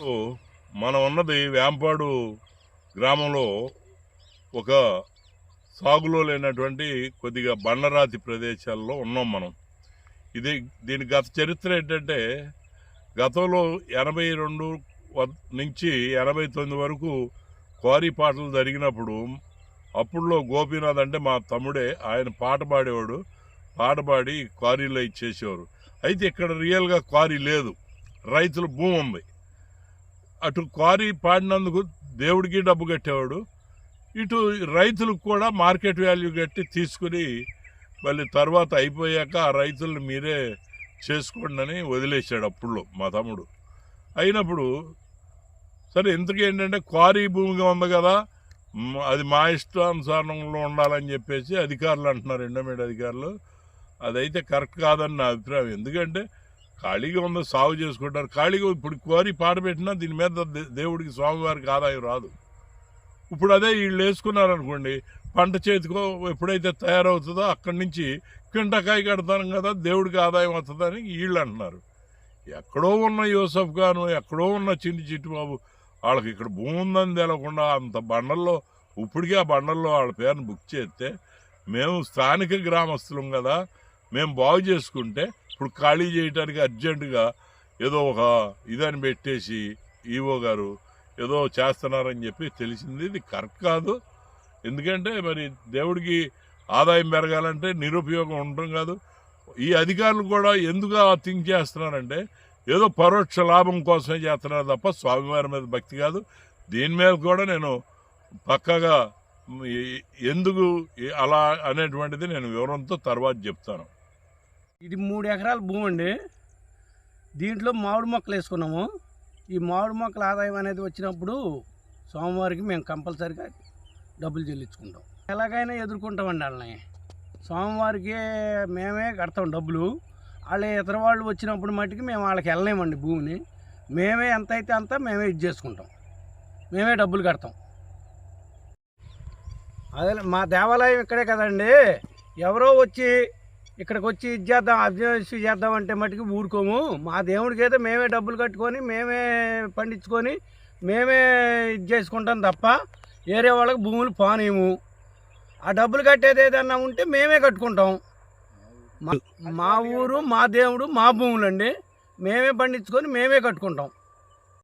ఓ, మనం ఉన్నది వేంపాడు గ్రామంలో ఒక సాగులో లేనటువంటి కొద్దిగా బండరాతి ప్రదేశాల్లో ఉన్నాం మనం. ఇది దీని గత చరిత్ర ఏంటంటే గతంలో ఎనభై రెండు నుంచి ఎనభై తొమ్మిది వరకు క్వారీ పాటలు జరిగినప్పుడు అప్పుడులో గోపీనాథ్ అంటే మా తమ్ముడే ఆయన పాట పాడేవాడు. పాట పాడి క్వారీలో ఇచ్చేసేవారు. అయితే ఇక్కడ రియల్గా క్వారీ లేదు. రైతుల భూమి ఉంది అటు క్వారీ పాడినందుకు దేవుడికి డబ్బు కట్టేవాడు. ఇటు రైతులకు కూడా మార్కెట్ వాల్యూ కట్టి తీసుకుని మళ్ళీ తర్వాత అయిపోయాక ఆ రైతుల్ని మీరే చేసుకోండి అని వదిలేశాడు అప్పుడు మా తమ్ముడు. అయినప్పుడు సరే ఇంతకీ ఏంటంటే క్వారీ భూమిగా ఉంది కదా అది మా ఇష్టానుసారంలో ఉండాలని చెప్పేసి అధికారులు అంటున్నారు ఎండమేడ్ అధికారులు. అదైతే కరెక్ట్ కాదని నా అభిప్రాయం. ఎందుకంటే ఖాళీగా ఉందో సాగు చేసుకుంటారు. ఖాళీగా ఇప్పుడు కోరి పాట పెట్టినా దీని మీద దే- దేవుడికి స్వామివారికి ఆదాయం రాదు. ఇప్పుడు అదే వీళ్ళు వేసుకున్నారనుకోండి పంట చేతికో ఎప్పుడైతే తయారవుతుందో అక్కడి నుంచి కింటకాయ కడతాను కదా దేవుడికి ఆదాయం వస్తుందని వీళ్ళు అంటున్నారు. ఎక్కడో ఉన్న యూసఫ్ గాను ఎక్కడో ఉన్న చిన్ని చిట్టుబాబు వాళ్ళకి ఇక్కడ భూమి ఉందని తెలకుండా అంత బండల్లో ఇప్పటికే ఆ బండల్లో వాళ్ళ పేరును బుక్ చేస్తే మేము స్థానిక గ్రామస్తులం కదా మేము బాగు చేసుకుంటే ఇప్పుడు ఖాళీ చేయడానికి అర్జెంటుగా ఏదో ఒక ఇదని పెట్టేసి ఈవో గారు ఏదో చేస్తున్నారని చెప్పి తెలిసింది. ఇది కరెక్ట్ కాదు. ఎందుకంటే మరి దేవుడికి ఆదాయం పెరగాలంటే నిరుపయోగం ఉండడం కాదు. ఈ అధికారులు కూడా ఎందుకు థింక్ చేస్తున్నారంటే ఏదో పరోక్ష లాభం కోసమే చేస్తున్నారు తప్ప స్వామివారి మీద భక్తి కాదు. దీని మీద కూడా నేను పక్కగా ఎందుకు అలా అనేటువంటిది నేను వివరంతో తర్వాత చెప్తాను. ఇది మూడు ఎకరాల భూమి అండి. దీంట్లో మామిడి మొక్కలు వేసుకున్నాము. ఈ మామిడి మొక్కల ఆదాయం అనేది వచ్చినప్పుడు సోమవారికి మేము కంపల్సరిగా డబ్బులు చెల్లించుకుంటాం. ఎలాగైనా ఎదుర్కొంటామండి వాళ్ళని. సోమవారికి మేమే కడతాం డబ్బులు. వాళ్ళ ఇతర వాళ్ళు వచ్చినప్పుడు మట్టుకు మేము వాళ్ళకి వెళ్ళలేమండి భూమిని. మేమే ఎంత అయితే అంత మేమే ఇది చేసుకుంటాం. మేమే డబ్బులు కడతాం. అదే మా దేవాలయం ఇక్కడే కదండి. ఎవరో వచ్చి ఇక్కడికి వచ్చి ఇది చేద్దాం అభివృద్ధి చేద్దాం అంటే మటుకు ఊరుకోము. మా దేవుడికైతే మేమే డబ్బులు కట్టుకొని మేమే పండించుకొని మేమే ఇది చేసుకుంటాం తప్ప వేరే వాళ్ళకి భూములు పానేము ఆ డబ్బులు కట్టేది ఏదన్నా ఉంటే మేమే కట్టుకుంటాం. మా- మా ఊరు మా దేవుడు మా భూములండి. మేమే పండించుకొని మేమే కట్టుకుంటాం.